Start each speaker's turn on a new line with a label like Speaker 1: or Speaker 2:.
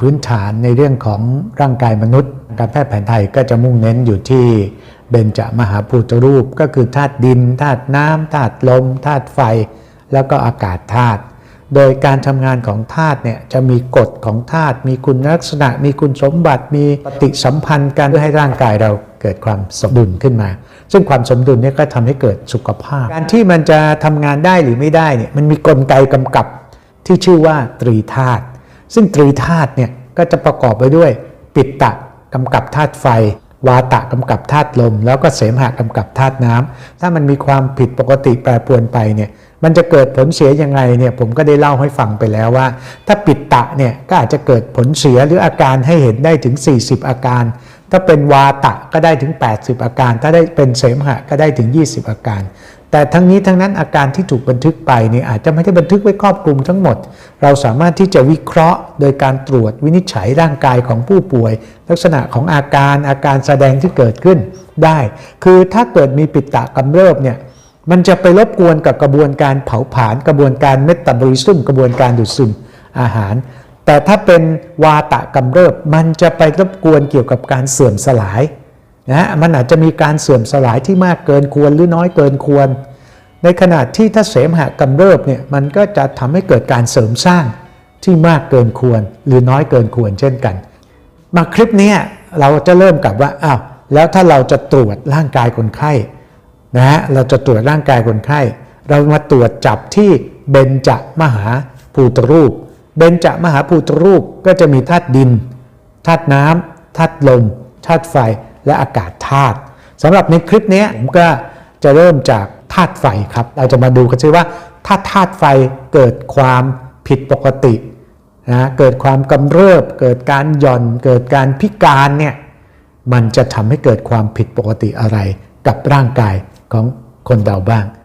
Speaker 1: พื้นฐานในเรื่องของร่างกายมนุษย์ การแพทย์แผนไทยก็จะมุ่งเน้นอยู่ที่เบญจมหาภูตรูปก็คือธาตุดินธาตุน้ำธาตุลมธาตุไฟ แล้วก็อากาศธาตุโดยการทำงานของธาตุเนี่ยจะมีกฎของธาตุมีคุณลักษณะ มีคุณสมบัติมีปฏิสัมพันธ์กันเพื่อให้ร่างกายเราเกิดความสมดุลขึ้นมา ซึ่งความสมดุลเนี่ยก็ทำให้เกิดสุขภาพ การที่มันจะทำงานได้หรือไม่ได้เนี่ยมันมีกลไกกำกับที่ชื่อว่าตรีธาตุ ซึ่งตรีธาตุเนี่ยก็จะประกอบไปด้วย ปิตตะกำกับธาตุไฟ วาตะกำกับธาตุลม แล้วก็เสมหะกำกับธาตุน้ำถ้ามันมีความผิดปกติแปรปรวนไปเนี่ยมันจะเกิดผลเสียยังไงเนี่ยผมก็ได้เล่าให้ฟังไปแล้วว่า ถ้าปิดตะเนี่ยก็อาจจะเกิดผลเสียหรืออาการให้เห็นได้ถึง 40 อาการ ถ้าเป็นวาตะก็ได้ถึง 80 อาการ ถ้าได้เป็นเสมหะก็ได้ถึง 20 อาการ แต่ทั้งนี้ทั้งนั้นอาการที่ถูกบันทึกไปเนี่ยอาจจะไม่ได้บันทึกไว้ครอบคลุมทั้งหมด เราสามารถที่จะวิเคราะห์ โดยการตรวจวินิจฉัยร่างกายของผู้ป่วย ลักษณะของอาการอาการแสดงที่เกิดขึ้นได้ คือถ้าเกิดมีปิตตะกำเริบเนี่ยมันจะไปรบกวนกับกระบวนการเผาผลาญกระบวนการเมตาบอลิซึมกระบวนการดูดซึมอาหาร แต่ถ้าเป็นวาตะกำเริบมันจะไปรบกวนเกี่ยวกับการเสื่อมสลายนะฮะมันอาจจะมีการเสื่อมสลายที่มากเกินควรหรือน้อยเกินควร ในขณะที่ถ้าเสมหะกำเริบเนี่ยมันก็จะทำให้เกิดการเสริมสร้างที่มากเกินควร หรือน้อยเกินควรเช่นกัน มาคลิปนี้เราจะเริ่มกับว่าอ้าวแล้วถ้าเราจะตรวจร่างกายคนไข้นะฮะเราจะตรวจร่างกายคนไข้ เรามาตรวจจับที่เบญจมหาภูตรูป เบญจมหาภูตรูปก็จะมีธาตุดินธาตุน้ำธาตุลมธาตุไฟและอากาศธาตุสำหรับในคลิปนี้ผมก็จะเริ่มจากธาตุไฟครับ เราจะมาดูกันซิว่าถ้าธาตุไฟเกิดความผิดปกตินะเกิดความกำเริบ เกิดการหย่อน เกิดการพิการเนี่ยมันจะทำให้เกิดความผิดปกติอะไรกับร่างกายของคนเราบ้าง